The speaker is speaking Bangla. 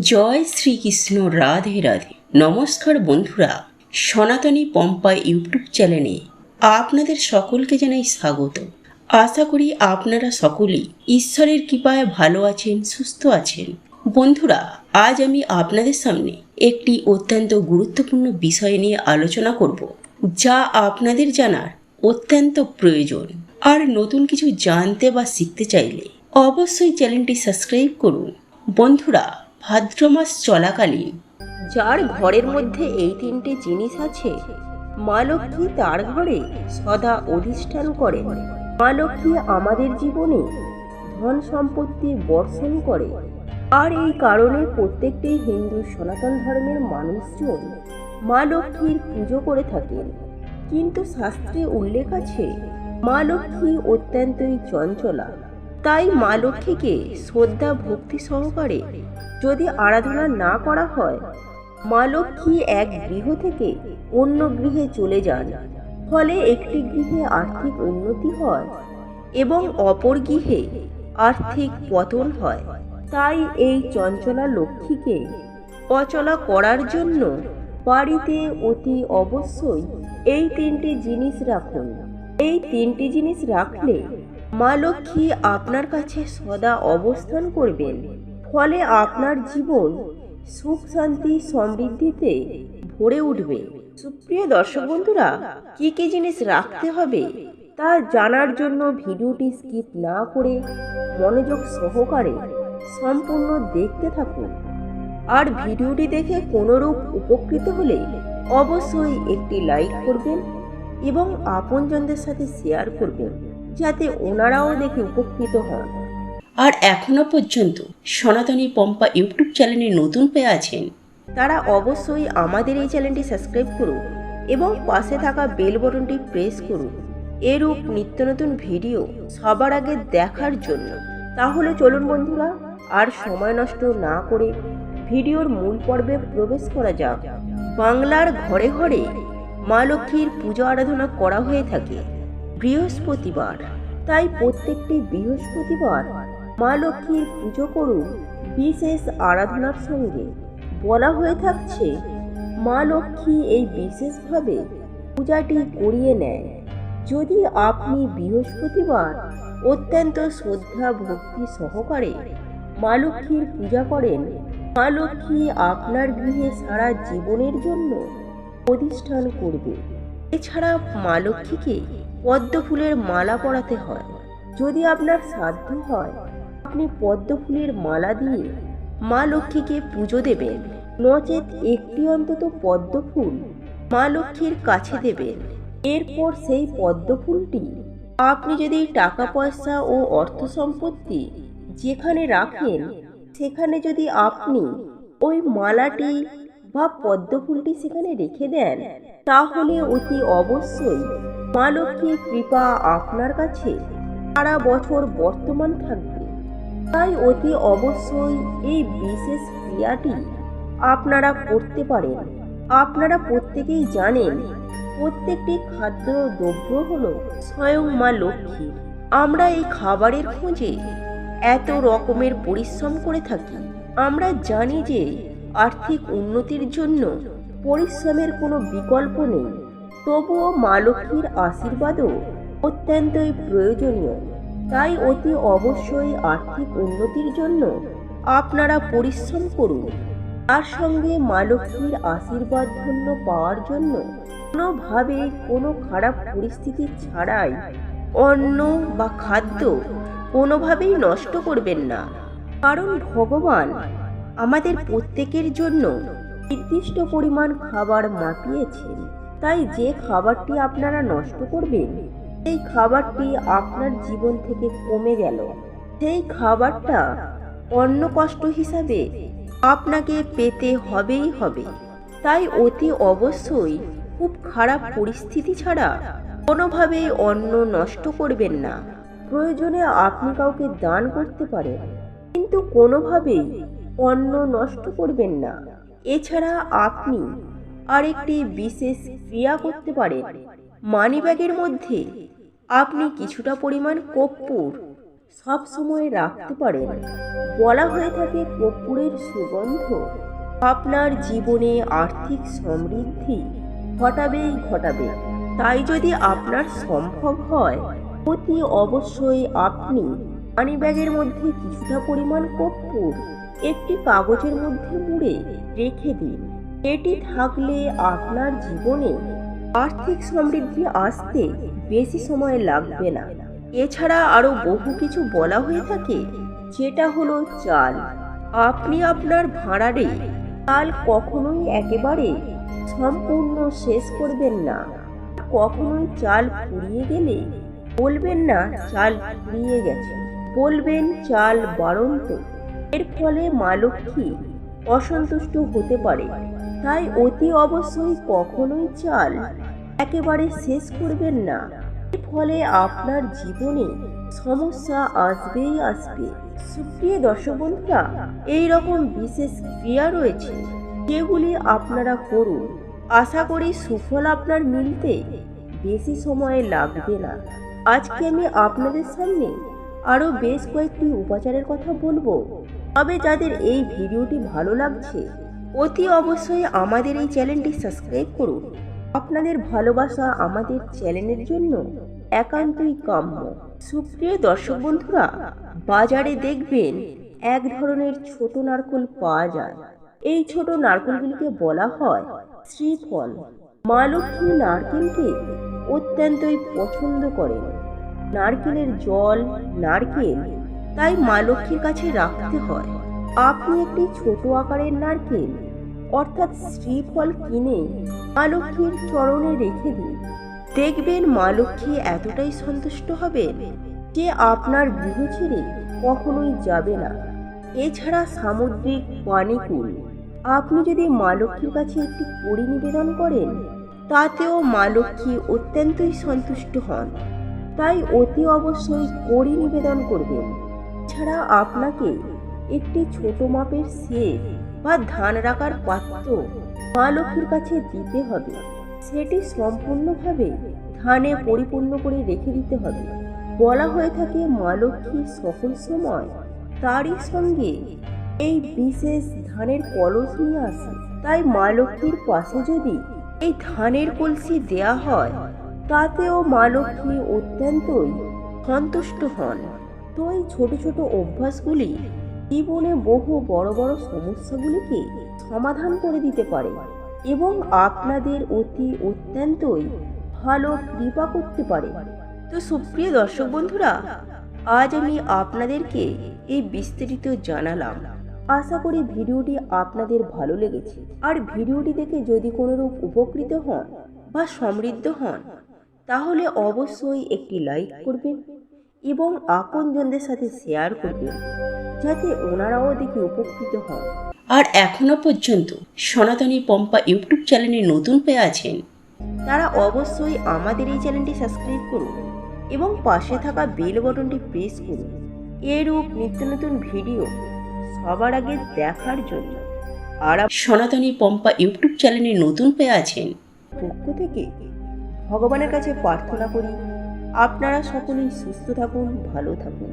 জয় শ্রীকৃষ্ণ রাধে রাধে। নমস্কার বন্ধুরা, সনাতনী পম্পা ইউটিউব চ্যানেলে আপনাদের সকলকে জানাই স্বাগত। আশা করি আপনারা সকলেই ঈশ্বরের কৃপায় ভালো আছেন, সুস্থ আছেন। বন্ধুরা, আজ আমি আপনাদের সামনে একটি অত্যন্ত গুরুত্বপূর্ণ বিষয় নিয়ে আলোচনা করব, যা আপনাদের জানার অত্যন্ত প্রয়োজন। আর নতুন কিছু জানতে বা শিখতে চাইলে অবশ্যই চ্যানেলটি সাবস্ক্রাইব করুন। বন্ধুরা ভাদ্র মাস চলাকালীন। যার ঘরের মধ্যে এই তিনটে জিনিস আছে, মা লক্ষ্মী তার ঘরে সদা অধিষ্ঠান করে মা লক্ষ্মী আমাদের জীবনে ধন সম্পত্তি বর্ষণ করে। আর এই কারণে প্রত্যেকটি হিন্দু সনাতন ধর্মের মানুষজন মা লক্ষ্মীর পুজো করে থাকেন। কিন্তু শাস্ত্রে উল্লেখ আছে, মা লক্ষ্মী অত্যন্তই চঞ্চলা। তাই মা লক্ষ্মীকে শ্রদ্ধা, ভক্তি সহকারে যদি আরাধনা না করা হয়, মা লক্ষ্মী এক গৃহ থেকে অন্য গৃহে চলে যান। ফলে একটি গৃহে আর্থিক উন্নতি হয় এবং অপর গৃহে আর্থিক পতন হয়। তাই এই চঞ্চলা লক্ষ্মীকে অচলা করার জন্য বাড়িতে অতি অবশ্যই এই তিনটি জিনিস রাখুন। এই তিনটি জিনিস রাখলে মা লক্ষ্মী আপনার কাছে সদা অবস্থান করবেন। ফলে আপনার জীবন সুখ, শান্তি, সমৃদ্ধিতে ভরে উঠবে। সুপ্রিয় দর্শক বন্ধুরা, কি কি জিনিস রাখতে হবে তা জানার জন্য ভিডিওটি স্কিপ না করে মনোযোগ সহকারে সম্পূর্ণ দেখতে থাকুন। আর ভিডিওটি দেখে কোনোরূপ উপকৃত হলে অবশ্যই একটি লাইক করবেন এবং আপনজনদের সাথে শেয়ার করবেন। যাতে ওনারাও দেখে উপকৃত হন। আর এখনও পর্যন্ত সনাতনী পম্পা ইউটিউব চ্যানেলে নতুন পেয়ে আছেন। তারা অবশ্যই আমাদের এই চ্যানেলটি সাবস্ক্রাইব করুন এবং পাশে থাকা বেল বটনটি প্রেস করুন। এরূপ নিত্য নতুন ভিডিও সবার আগে দেখার জন্য। তাহলে চলুন বন্ধুরা আর সময় নষ্ট না করে ভিডিওর মূল পর্বে প্রবেশ করা যাক। বাংলার ঘরে ঘরে মা লক্ষ্মীর পূজা আরাধনা করা হয়ে থাকে। বৃহস্পতিবার। তাই প্রত্যেকটি বৃহস্পতিবার মা লক্ষ্মীর পুজো করুন। বিশেষ আরাধনার সঙ্গে। বলা হয়ে থাকছে, মা লক্ষ্মী এই বিশেষভাবে পূজাটি করিয়ে নেয়। যদি আপনি বৃহস্পতিবার অত্যন্ত শ্রদ্ধা ভক্তি সহকারে মা লক্ষ্মীর পূজা করেন, মা লক্ষ্মী আপনার গৃহে সারা জীবনের জন্য প্রতিষ্ঠান করবে। এছাড়া মা লক্ষ্মীকে পদ্ম ফুলের মালা পরাতে হয়। যদি আপনার সাধ্য হয়, আপনি পদ্ম ফুলের মালা দিয়ে মা লক্ষ্মীকে পুজো দেবেন। নচেত একটি অন্তত পদ্ম ফুল মা লক্ষ্মীর কাছে দেবেন। এরপর সেই পদ্ম ফুলটি আপনি যদি টাকা, পয়সা ও অর্থ সম্পত্তি যেখানে রাখেন, সেখানে যদি আপনি ওই মালাটি বা পদ্ম ফুলটি সেখানে রেখে দেন তাহলে অতি অবশ্যই মা লক্ষ্মীর কৃপা আপনার কাছে। সারা বছর বর্তমান থাকবে। তাই অতি অবশ্যই এই বিশেষ ক্রিয়াটি আপনারা করতে পারেন। আপনারা প্রত্যেকেই জানেন, প্রত্যেকটি খাদ্য দ্রব্য হল স্বয়ং মা লক্ষ্মী। আমরা এই খাবারের খোঁজে এত রকমের পরিশ্রম করে থাকি। আমরা জানি যে আর্থিক উন্নতির জন্য পরিশ্রমের কোনো বিকল্প নেই। তবুও মা লক্ষ্মীর আশীর্বাদও অত্যন্তই প্রয়োজনীয়। তাই অতি অবশ্যই আর্থিক উন্নতির জন্য আপনারা পরিশ্রম করুন। তার সঙ্গে মা লক্ষ্মীর আশীর্বাদ ধন্য পাওয়ার জন্য কোনোভাবে কোনো খারাপ পরিস্থিতি ছাড়াই অন্ন বা খাদ্য কোনোভাবেই নষ্ট করবেন না। কারণ ভগবান আমাদের প্রত্যেকের জন্য নির্দিষ্ট পরিমাণ খাবার মাপিয়েছেন। তাই যে খাবারটি আপনারা নষ্ট করবেন, সেই খাবারটি আপনার জীবন থেকে কমে গেল। সেই খাবারটা অন্য কষ্ট হিসাবে আপনাকে পেতে হবেই হবে। তাই অতি অবশ্যই খুব খারাপ পরিস্থিতি ছাড়া কোনোভাবেই অন্ন নষ্ট করবেন না। প্রয়োজনে আপনি কাউকে দান করতে পারেন, কিন্তু কোনোভাবেই অন্ন নষ্ট করবেন না। এছাড়া আপনি আরেকটি বিশেষ ক্রিয়া করতে পারেন। মানিব্যাগের মধ্যে আপনি কিছুটা পরিমাণ কর্পূর সব সময় রাখতে পারেন। বলা হয়ে থাকে কর্পূরের সুগন্ধ আপনার জীবনে আর্থিক সমৃদ্ধি ঘটাবেই ঘটাবে। তাই যদি আপনার সম্ভব হয়, অতি অবশ্যই আপনি মানি ব্যাগের মধ্যে কিছুটা পরিমাণ কর্পূর একটি কাগজের মধ্যে মুড়ে রেখে দিন। এটি থাকলে আপনার জীবনে আর্থিক সমৃদ্ধি আসতে বেশি সময় লাগবে না। এছাড়া আরও বহু কিছু বলা হয়ে থাকে, যেটা হলো চাল। আপনি আপনার ভাড়ারে চাল কখনোই একেবারে সম্পূর্ণ শেষ করবেন না। কখনোই চাল ফুরিয়ে গেলে বলবেন না, চাল ফুরিয়ে গেছে। বলবেন, চাল বাড়ন্ত। এর ফলে মা লক্ষ্মী অসন্তুষ্ট হতে পারে। তাই অতি অবশ্যই কখনোই চাল একেবারে শেষ করবেন না। এর ফলে আপনার জীবনে সমস্যা আসবেই আসবে। সুপ্রিয় দর্শক বন্ধুরা এইরকম বিশেষ ক্রিয়া রয়েছে যেগুলি আপনারা করুন। আশা করি সুফল আপনার মিলতে বেশি সময় লাগবে না। আজকে আমি আপনাদের সামনে আরও বেশ কয়েকটি উপাচারের কথা বলব। তবে যাদের এই ভিডিওটি ভালো লাগছে, অতি অবশ্যই আমাদের এই চ্যানেলটি সাবস্ক্রাইব করুন। আপনাদের ভালোবাসা আমাদের চ্যানেলের জন্য একান্তই কাম্য। সুপ্রিয় দর্শক বন্ধুরা, বাজারে দেখবেন এক ধরনের ছোট নারকেল পাওয়া যায়। এই ছোট নারকেলগুলিকে বলা হয় শ্রীফল। মা লক্ষ্মী নারকেলকে অত্যন্তই পছন্দ করেন। নারকেলের জল, নারকেল। তাই মা লক্ষ্মীর কাছে রাখতে হয়। আপনি একটি ছোট আকারের নারকেল, অর্থাৎ শ্রীফল কিনে মা লক্ষ্মীর চরণে রেখে দিন। দেখবেন মা লক্ষ্মী এতটাই সন্তুষ্ট হবে যে আপনার গৃহ ছেড়ে কখনোই যাবে না। এছাড়া সামুদ্রিক পানিকুল। আপনি যদি মা লক্ষ্মীর কাছে একটি কড়ি নিবেদন করেন, তাতেও মা লক্ষ্মী অত্যন্তই সন্তুষ্ট হন। তাই অতি অবশ্যই কড়ি নিবেদন করবেন। ছাড়া আপনাকে একটি ছোট মাপের সেট বা ধান রাখার পাত্র মা লক্ষ্মীর কাছে দিতে হবে। সেটি সম্পূর্ণভাবে ধানে পরিপূর্ণ করে রেখে দিতে হবে। বলা হয়ে থাকে মা লক্ষ্মী সকল সময় তারই সঙ্গে এই বিশেষ ধানের কলস নিয়ে আসে তাই মা লক্ষ্মীর পাশে যদি এই ধানের কলসি দেয়া হয় তাতেও মা লক্ষ্মী অত্যন্তই সন্তুষ্ট হন। তো এই ছোট ছোট অভ্যাসগুলি জীবনে বহু বড় বড় সমস্যাগুলিকে সমাধান করে দিতে পারে এবং আপনাদের অতি অত্যন্তই ভালো কৃপা করতে পারে। তো সুপ্রিয় দর্শক বন্ধুরা, আজ আমি আপনাদেরকে এই বিস্তারিত জানালাম। আশা করি ভিডিওটি আপনাদের ভালো লেগেছে। আর ভিডিওটি দেখে যদি কোনোরূপ উপকৃত হন বা সমৃদ্ধ হন তাহলে অবশ্যই একটি লাইক করবেন এবং আপনজনদের সাথে শেয়ার করবেন, যাতে ওনারাও দেখে উপকৃত হন। আর এখনও পর্যন্ত সনাতনী পম্পা ইউটিউব চ্যানেলে নতুন পেয়ে আছেন, তারা অবশ্যই আমাদের এই চ্যানেলটি সাবস্ক্রাইব করুন এবং পাশে থাকা বেল বটনটি প্রেস করুন। এরূপ নিত্য নতুন ভিডিও সবার আগে দেখার জন্য। আর সনাতনী পম্পা ইউটিউব চ্যানেলে নতুন পেয়ে আছেন, পক্ষ থেকে ভগবানের কাছে প্রার্থনা করি আপনারা সকলেই সুস্থ থাকুন ভালো থাকুন।